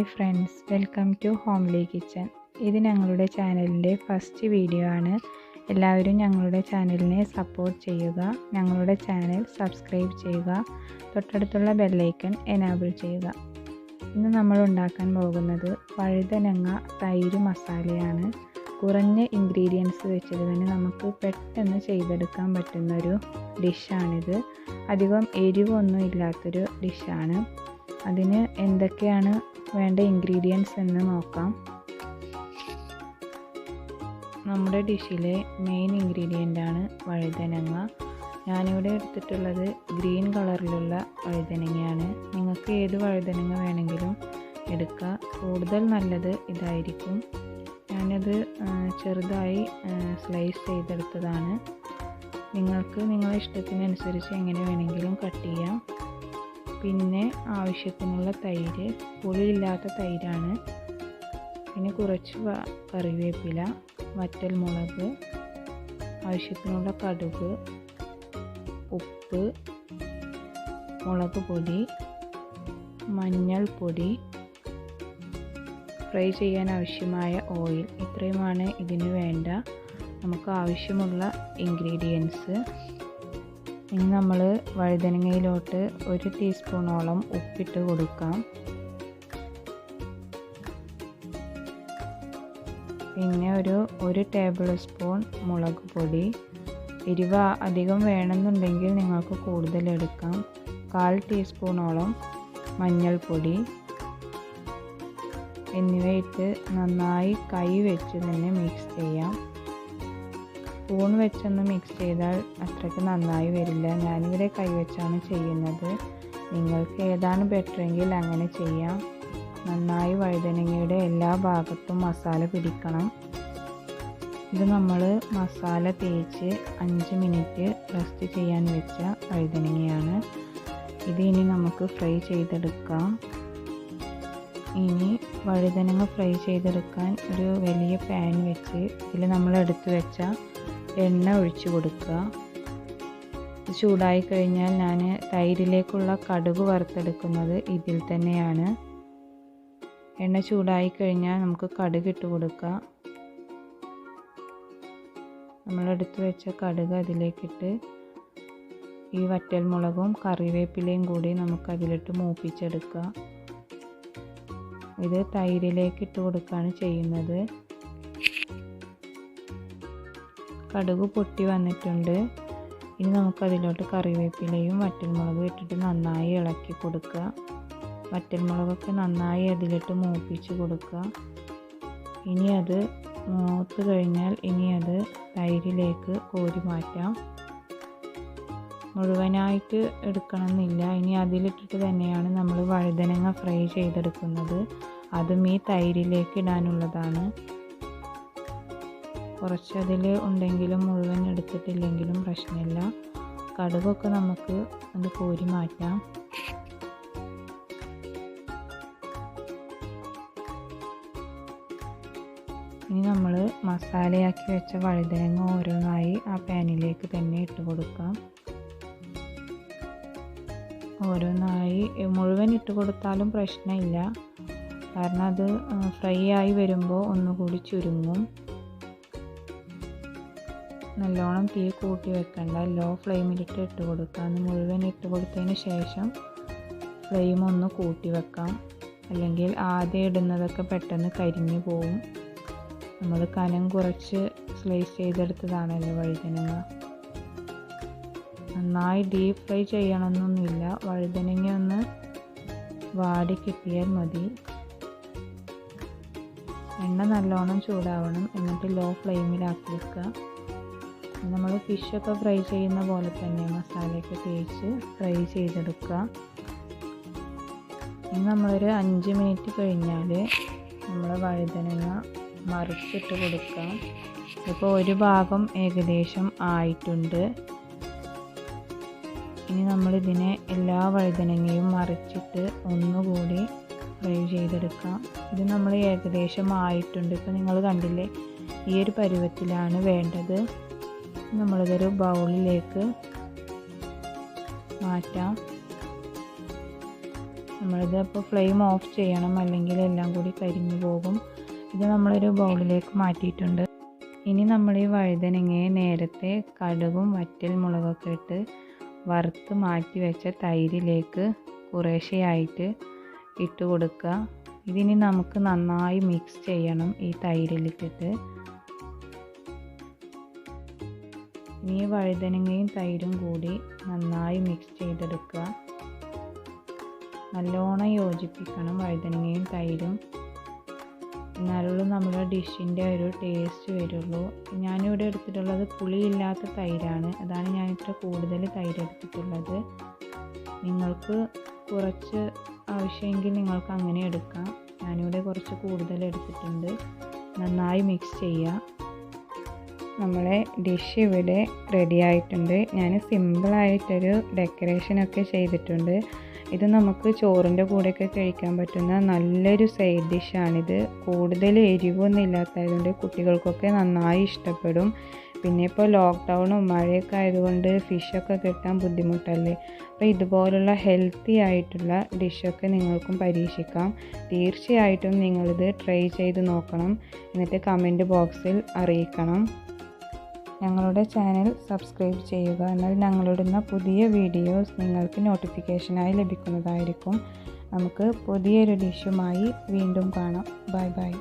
Hi friends welcome to homely kitchen. ഇത് ഞങ്ങളുടെ ചാനലിന്റെ ഫസ്റ്റ് വീഡിയോ ആണ്. എല്ലാവരും ഞങ്ങളുടെ ചാനലിനെ സപ്പോർട്ട് ചെയ്യുക ഞങ്ങളുടെ ചാനൽ സബ്സ്ക്രൈബ് ചെയ്യുക തൊട്ടടുത്തുള്ള ബെല്ലൈക്കൺ എനാബിൾ ചെയ്യുക. ഇന്ന് നമ്മൾ ഉണ്ടാക്കാൻ പോകുന്നത് വഴുതനങ്ങ തൈര് മസാലയാണ്. കുറഞ്ഞ ഇൻഗ്രീഡിയൻസ് വെച്ചിട്ട് തന്നെ നമുക്ക് പെട്ടെന്ന് ചെയ്തെടുക്കാൻ പറ്റുന്നൊരു ഡിഷാണിത്. അധികം എരിവൊന്നും ഇല്ലാത്തൊരു ഡിഷാണ്. അതിന് എന്തൊക്കെയാണ് വേണ്ട ഇൻഗ്രീഡിയൻസ് എന്ന് നോക്കാം. നമ്മുടെ ഡിഷിലെ മെയിൻ ഇൻഗ്രീഡിയന്റ് ആണ് വഴുതനങ്ങ. ഞാനിവിടെ എടുത്തിട്ടുള്ളത് ഗ്രീൻ കളറിലുള്ള വഴുതനങ്ങയാണ്. നിങ്ങൾക്ക് ഏത് വഴുതനങ്ങ വേണമെങ്കിലും എടുക്കുക കൂടുതൽ നല്ലത് ഇതായിരിക്കും. ഞാനത് ചെറുതായി സ്ലൈസ് ചെയ്തെടുത്തതാണ്. നിങ്ങൾക്ക് നിങ്ങളുടെ ഇഷ്ടത്തിനനുസരിച്ച് എങ്ങനെ വേണമെങ്കിലും കട്ട് ചെയ്യാം. പിന്നെ ആവശ്യത്തിനുള്ള തൈര് പുളിയില്ലാത്ത തൈരാണ്. പിന്നെ കുറച്ച് കറിവേപ്പില വറ്റൽ മുളക് ആവശ്യത്തിനുള്ള കടുക് ഉപ്പ് മുളക് പൊടി മഞ്ഞൾപ്പൊടി ഫ്രൈ ചെയ്യാൻ ആവശ്യമായ ഓയിൽ. ഇത്രയുമാണ് ഇതിന് വേണ്ട. നമുക്ക് ആവശ്യമുള്ള ഇൻഗ്രീഡിയൻസ്. ഇനി നമ്മൾ വഴുതനങ്ങയിലോട്ട് ഒരു ടീസ്പൂണോളം ഉപ്പിട്ട് കൊടുക്കാം. പിന്നെ ഒരു ഒരു ടേബിൾ സ്പൂൺ മുളക് പൊടി. എരിവ അധികം വേണമെന്നുണ്ടെങ്കിൽ നിങ്ങൾക്ക് കൂടുതൽ എടുക്കാം. കാൽ ടീസ്പൂണോളം മഞ്ഞൾപ്പൊടി. എന്നിവയിട്ട് നന്നായി കൈ വെച്ച് തന്നെ മിക്സ് ചെയ്യാം. സ്പൂൺ വെച്ചൊന്ന് മിക്സ് ചെയ്താൽ അത്രയ്ക്ക് നന്നായി വരില്ല. ഞാനിവിടെ കൈവച്ചാണ് ചെയ്യുന്നത്. നിങ്ങൾക്ക് ഏതാണ് ബെറ്ററെങ്കിൽ അങ്ങനെ ചെയ്യാം. നന്നായി വഴുതനങ്ങയുടെ എല്ലാ ഭാഗത്തും മസാല പിടിക്കണം. ഇത് നമ്മൾ മസാല തേച്ച് അഞ്ച് മിനിറ്റ് റെസ്റ്റ് ചെയ്യാൻ വെച്ച വഴുതനങ്ങയാണ്. ഇത് ഇനി നമുക്ക് ഫ്രൈ ചെയ്തെടുക്കാം. ഇനി വഴുതനങ്ങ ഫ്രൈ ചെയ്തെടുക്കാൻ ഒരു വലിയ പാൻ വെച്ച് ഇതിൽ നമ്മൾ എടുത്തു വെച്ച എണ്ണ ഒഴിച്ചു കൊടുക്കുക. ചൂടായി കഴിഞ്ഞാൽ ഞാൻ തൈരിലേക്കുള്ള കടുക് വറുത്തെടുക്കുന്നത് ഇതിൽ തന്നെയാണ്. എണ്ണ ചൂടായി കഴിഞ്ഞാൽ നമുക്ക് കടുക് ഇട്ട് കൊടുക്കുക നമ്മളെടുത്ത് വെച്ച കടുക് അതിലേക്കിട്ട് ഈ വറ്റൽ മുളകും കറിവേപ്പിലയും കൂടി നമുക്ക് അതിലിട്ട് മൂപ്പിച്ചെടുക്കുക ഇത് തൈരിലേക്ക് ഇട്ട് കൊടുക്കുകയാണ് ചെയ്യുന്നത്. കടുക് പൊട്ടി വന്നിട്ടുണ്ട്. ഇനി നമുക്കതിലോട്ട് കറിവേപ്പിലയും വറ്റൽമുളകും ഇട്ടിട്ട് നന്നായി ഇളക്കി കൊടുക്കുക. വറ്റൽമുളകൊക്കെ നന്നായി അതിലിട്ട് മൂപ്പിച്ച് കൊടുക്കുക. ഇനി അത് മൂത്ത് കഴിഞ്ഞാൽ ഇനി അത് തൈരിലേക്ക് കോരി മാറ്റാം. മുഴുവനായിട്ട് എടുക്കണമെന്നില്ല. ഇനി അതിലിട്ടിട്ട് തന്നെയാണ് നമ്മൾ വഴുതനങ്ങ ഫ്രൈ ചെയ്തെടുക്കുന്നത്. അതും ഈ തൈരിലേക്ക് ഇടാനുള്ളതാണ്. കുറച്ചതിൽ ഉണ്ടെങ്കിലും മുഴുവൻ എടുത്തിട്ടില്ലെങ്കിലും പ്രശ്നമില്ല. കടുകൊക്കെ നമുക്ക് അത് കോരി മാറ്റാം. ഇനി നമ്മൾ മസാലയാക്കി വെച്ച വഴുതനങ്ങ ഓരോന്നായി ആ പാനിലേക്ക് തന്നെ ഇട്ട് കൊടുക്കാം. ഓരോന്നായി മുഴുവൻ ഇട്ട് കൊടുത്താലും പ്രശ്നമില്ല. കാരണം അത് ഫ്രൈ ആയി വരുമ്പോൾ ഒന്നുകൂടി ചുരുങ്ങും. നല്ലോണം തീ കൂട്ടി വെക്കണ്ട. ലോ ഫ്ലെയിമിലിട്ട് ഇട്ട് കൊടുക്കുക അത് മുഴുവൻ ഇട്ട് കൊടുത്തതിന് ശേഷം ഫ്ലെയിം ഒന്ന് കൂട്ടി വെക്കാം. അല്ലെങ്കിൽ ആദ്യം ഇടുന്നതൊക്കെ പെട്ടെന്ന് കരിഞ്ഞു പോവും. നമ്മൾ കനം കുറച്ച് സ്ലൈസ് ചെയ്തെടുത്തതാണല്ലോ വഴുതനങ്ങ. നന്നായി ഡീപ്പ് ഫ്രൈ ചെയ്യണമെന്നൊന്നുമില്ല വഴുതനങ്ങ ഒന്ന് വാടി കിട്ടിയാൽ മതി. എണ്ണ നല്ലോണം ചൂടാവണം. എന്നിട്ട് ലോ ഫ്ലെയിമിലാക്കി വെക്കുക. നമ്മൾ ഫിഷൊക്കെ ഫ്രൈ ചെയ്യുന്ന പോലെ തന്നെ മസാലയൊക്കെ തേച്ച് ഫ്രൈ ചെയ്തെടുക്കുക. ഇനി നമ്മളൊരു അഞ്ച് മിനിറ്റ് കഴിഞ്ഞാൽ നമ്മൾ വഴുതനങ്ങ മറിച്ചിട്ട് കൊടുക്കാം. ഇപ്പോൾ ഒരു ഭാഗം ഏകദേശം ആയിട്ടുണ്ട്. ഇനി നമ്മളിതിനെ എല്ലാ വഴുതനങ്ങയും മറിച്ചിട്ട് ഒന്നുകൂടി ഫ്രൈ ചെയ്തെടുക്കാം. ഇത് നമ്മൾ ഏകദേശം ആയിട്ടുണ്ട്. ഇപ്പോൾ നിങ്ങൾ കണ്ടില്ലേ? ഈ ഒരു പരുവത്തിലാണ് വേണ്ടത്. നമ്മളിതൊരു ബൗളിലേക്ക് മാറ്റാം. നമ്മളിത് അപ്പോൾ ഫ്ലെയിം ഓഫ് ചെയ്യണം അല്ലെങ്കിൽ എല്ലാം കൂടി കരിഞ്ഞു പോകും. ഇത് നമ്മളൊരു ബൗളിലേക്ക് മാറ്റിയിട്ടുണ്ട്. ഇനി നമ്മൾ ഈ വഴുതനങ്ങയെ നേരത്തെ കടുകും വറ്റൽ മുളകൊക്കെ ഇട്ട് വറുത്ത് മാറ്റി വെച്ച തൈരിലേക്ക് കുറേശ്ശെയായിട്ട് ഇട്ട് കൊടുക്കുക. ഇതിനി നമുക്ക് നന്നായി മിക്സ് ചെയ്യണം ഈ തൈരിലിട്ടിട്ട് ഇനി വഴുതനങ്ങയും തൈരും കൂടി നന്നായി മിക്സ് ചെയ്തെടുക്കുക. നല്ലോണം യോജിപ്പിക്കണം വഴുതനങ്ങയും തൈരും. എന്നാലുള്ളൂ നമ്മുടെ ഡിഷിന്റെ ഒരു ടേസ്റ്റ് വരുള്ളൂ. ഞാനിവിടെ എടുത്തിട്ടുള്ളത് പുളിയില്ലാത്ത തൈരാണ്. അതാണ് ഞാൻ ഇത്ര കൂടുതൽ തൈര് എടുത്തിട്ടുള്ളത്. നിങ്ങൾക്ക് കുറച്ച് ആവശ്യമെങ്കിൽ നിങ്ങൾക്ക് അങ്ങനെ എടുക്കാം. ഞാനിവിടെ കുറച്ച് കൂടുതൽ എടുത്തിട്ടുണ്ട്. നന്നായി മിക്സ് ചെയ്യുക. നമ്മളെ ഡിഷ് ഇവിടെ റെഡി ആയിട്ടുണ്ട്. ഞാൻ സിമ്പിളായിട്ടൊരു ഡെക്കറേഷനൊക്കെ ചെയ്തിട്ടുണ്ട്. ഇത് നമുക്ക് ചോറിന്റെ കൂടെയൊക്കെ കഴിക്കാൻ പറ്റുന്ന നല്ലൊരു സൈഡ് ഡിഷാണിത് കൂടുതൽ എരിവൊന്നും ഇല്ലാത്തതുകൊണ്ട് കുട്ടികൾക്കൊക്കെ നന്നായി ഇഷ്ടപ്പെടും. പിന്നെ ഇപ്പോൾ ലോക്ക്ഡൗണും മഴയൊക്കെ ആയതുകൊണ്ട് ഫിഷൊക്കെ കിട്ടാൻ ബുദ്ധിമുട്ടല്ലേ? അപ്പോൾ ഇതുപോലുള്ള ഹെൽത്തി ആയിട്ടുള്ള ഡിഷൊക്കെ നിങ്ങൾക്കും പരീക്ഷിക്കാം. തീർച്ചയായിട്ടും നിങ്ങളിത് ട്രൈ ചെയ്ത് നോക്കണം. എന്നിട്ട് കമന്റ് ബോക്സിൽ അറിയിക്കണം. ഞങ്ങളുടെ ചാനൽ സബ്സ്ക്രൈബ് ചെയ്യുക എന്നാൽ ഞങ്ങളിടുന്ന പുതിയ വീഡിയോസ് നിങ്ങൾക്ക് നോട്ടിഫിക്കേഷനായി ലഭിക്കുന്നതായിരിക്കും. നമുക്ക് പുതിയൊരു ഡിഷുമായി വീണ്ടും കാണാം. Bye bye.